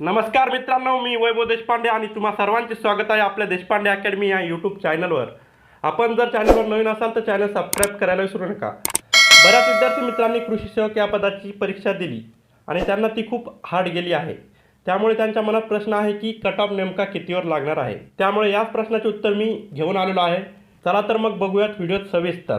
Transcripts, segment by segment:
नमस्कार मित्रांनो मी वैभव देशपांडे आणि तुम्हा सर्वांचे स्वागत आहे आपल्या देशपांडे अकॅडमी या यूट्यूब चॅनलवर आपण जर चॅनलवर नवीन असाल तर चॅनल सबस्क्राईब करायला विसरू नका. बऱ्याच विद्यार्थी मित्रांनी कृषी सेवक या पदाची परीक्षा दिली आणि त्यांना ती खूप हार्ड गेली आहे. त्यामुळे त्यांच्या मनात प्रश्न आहे की कट ऑफ नेमका कितीवर लागणार आहे? त्यामुळे याच प्रश्नाचे उत्तर मी घेऊन आलेलो आहे. चला तर मग बघूयात व्हिडिओ सविस्तर.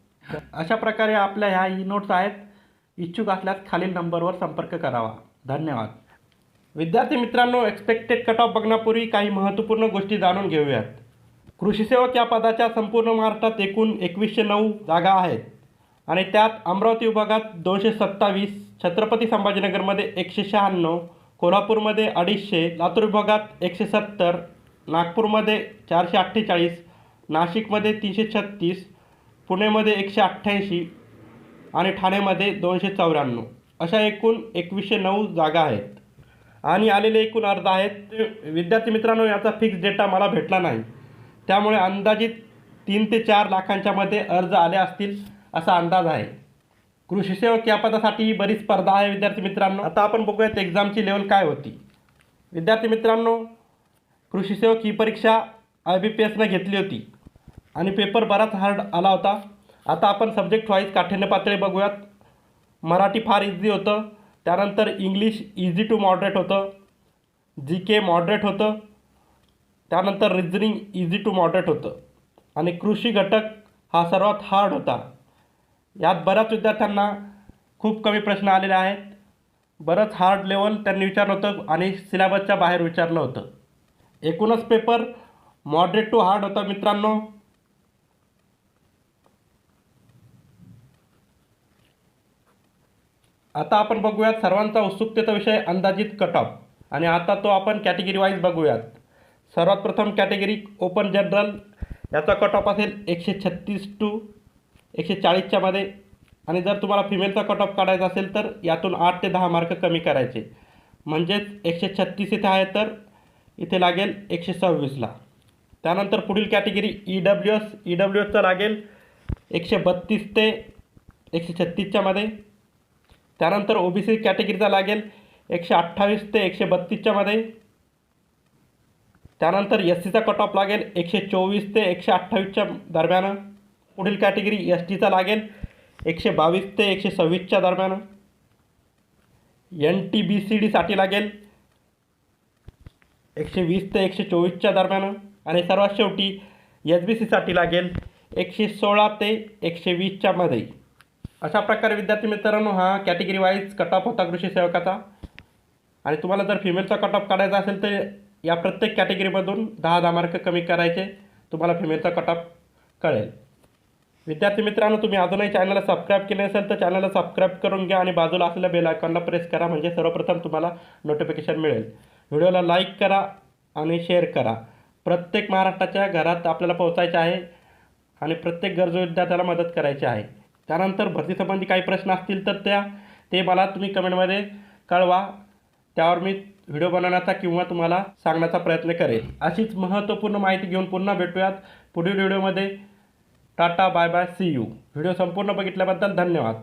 अशा प्रकारे आपल्या ह्या ई नोट्स आहेत. इच्छुक असल्यास खालील नंबरवर संपर्क करावा. धन्यवाद. विद्यार्थी मित्रांनो एक्सपेक्टेड कट ऑफ बघण्यापूर्वी काही महत्त्वपूर्ण गोष्टी जाणून घेऊयात. कृषी सेवक या पदाच्या संपूर्ण महाराष्ट्रात एकूण एकवीसशे नऊ जागा आहेत. आणि त्यात अमरावती विभागात दोनशे सत्तावीस छत्रपती संभाजीनगरमध्ये एकशे शहाण्णव कोल्हापूरमध्ये अडीचशे लातूर विभागात एकशे सत्तर नागपूरमध्ये चारशे अठ्ठेचाळीस नाशिकमध्ये तीनशे छत्तीस पुणेमध्ये एकशे अठ्ठ्याऐंशी आणि ठाण्यामध्ये दोनशे चौऱ्याण्णव. अशा एकूण एकवीसशे नऊ जागा आहेत. आणि आलेले एकूण अर्ज आहेत. विद्यार्थी मित्रांनो याचा फिक्स डेटा मला भेटला नाही. त्यामुळे अंदाजित तीन ते चार लाखांच्या मध्ये अर्ज आले असतील असा अंदाज आहे. कृषी सेवक या पदासाठी ही बरीच स्पर्धा आहे विद्यार्थी मित्रांनो. आता आपण बघूयात एक्झामची लेवल काय होती. विद्यार्थी मित्रांनो कृषी सेवक ही परीक्षा आय बी पी एसनं घेतली होती. आणि पेपर बराच हार्ड आला होता. आता आपण सब्जेक्ट वाईज काठिण्य पातळी बघूयात. मराठी फार इझी होतं. त्यानंतर इंग्लिश इझी टू मॉडरेट होतं. जी के मॉडरेट होतं. त्यानंतर रिझनिंग इझी टू मॉडरेट होतं. आणि कृषी घटक हा सर्वात हार्ड होता. यात बऱ्याच विद्यार्थ्यांना खूप कमी प्रश्न आलेले आहेत. बरंच हार्ड लेवल त्यांनी विचारलं होतं आणि सिलेबसच्या बाहेर विचारलं होतं. एकूणच पेपर मॉडरेट टू हार्ड होता मित्रांनो. आता आपण बघूयात सर्वांचा उत्सुकतेचा विषय अंदाजित कट ऑफ आणि आता तो आपण कॅटेगरी वाईज बघूयात. सर्वात प्रथम कॅटेगरी ओपन जनरल याचा कट ऑफ असेल एकशे छत्तीस टू एकशे चाळीसच्या मध्ये. आणि जर तुम्हाला फिमेलचा कट ऑफ काढायचा असेल तर यातून आठ ते दहा मार्क कमी करायचे. म्हणजेच एकशे छत्तीस इथे आहे तर इथे लागेल एकशे सव्वीसला त्यानंतर पुढील category E W S E W एसचा लागेल एकशे बत्तीस ते एकशे छत्तीसच्या मध्ये. त्यानंतर ओ बी सी कॅटेगरीचा लागेल एकशे अठ्ठावीस ते एकशे बत्तीसच्या मध्ये. त्यानंतर एस सीचा कट ऑफ लागेल एकशे चोवीस ते एकशे अठ्ठावीसच्या दरम्यान. पुढील कॅटेगरी एस टीचा लागेल एकशे बावीस ते एकशे सव्वीसच्या दरम्यान. एन टी बी सी डीसाठी लागेल एकशे वीस ते एकशे चोवीसच्या दरम्यान. आणि सर्वात शेवटी एस बी सीसाठी लागेल एकशे सोळा ते एकशे वीसच्या मध्ये. अशा प्रकारे विद्यार्थी मित्रांनो हा कॅटेगरी वाईज कट ऑफ होता कृषी सेवकाचा. आणि तुम्हाला जर फिमेलचा कट ऑफ काढायचा असेल तर या प्रत्येक कॅटेगरीमधून दहा दहा मार्क कमी करायचे. तुम्हाला फिमेलचा कट ऑफ कळेल. विद्यार्थी मित्रांनो तुम्ही अजूनही चॅनलला सबस्क्राईब केले असेल तर चॅनलला सबस्क्राईब करून घ्या आणि बाजूला असलेल्या बेल आयकॉनला प्रेस करा. म्हणजे सर्वप्रथम तुम्हाला नोटिफिकेशन मिळेल. व्हिडिओला लाईक करा आणि शेअर करा. प्रत्येक महाराष्ट्राच्या घरात आपल्याला पोहोचायचे आहे आणि प्रत्येक गरजू विद्यार्थ्याला मदत करायची आहे. त्यानंतर भरतीसंबंधी काही प्रश्न असतील तर त्या ते मला तुम्ही कमेंटमध्ये कळवा. त्यावर मी व्हिडिओ बनवण्याचा किंवा तुम्हाला सांगण्याचा प्रयत्न करेल अशीच महत्त्वपूर्ण माहिती घेऊन पुन्हा भेटूयात पुढील व्हिडिओमध्ये. Tata bye bye see you video संपूर्ण बघितल्याबद्दल धन्यवाद.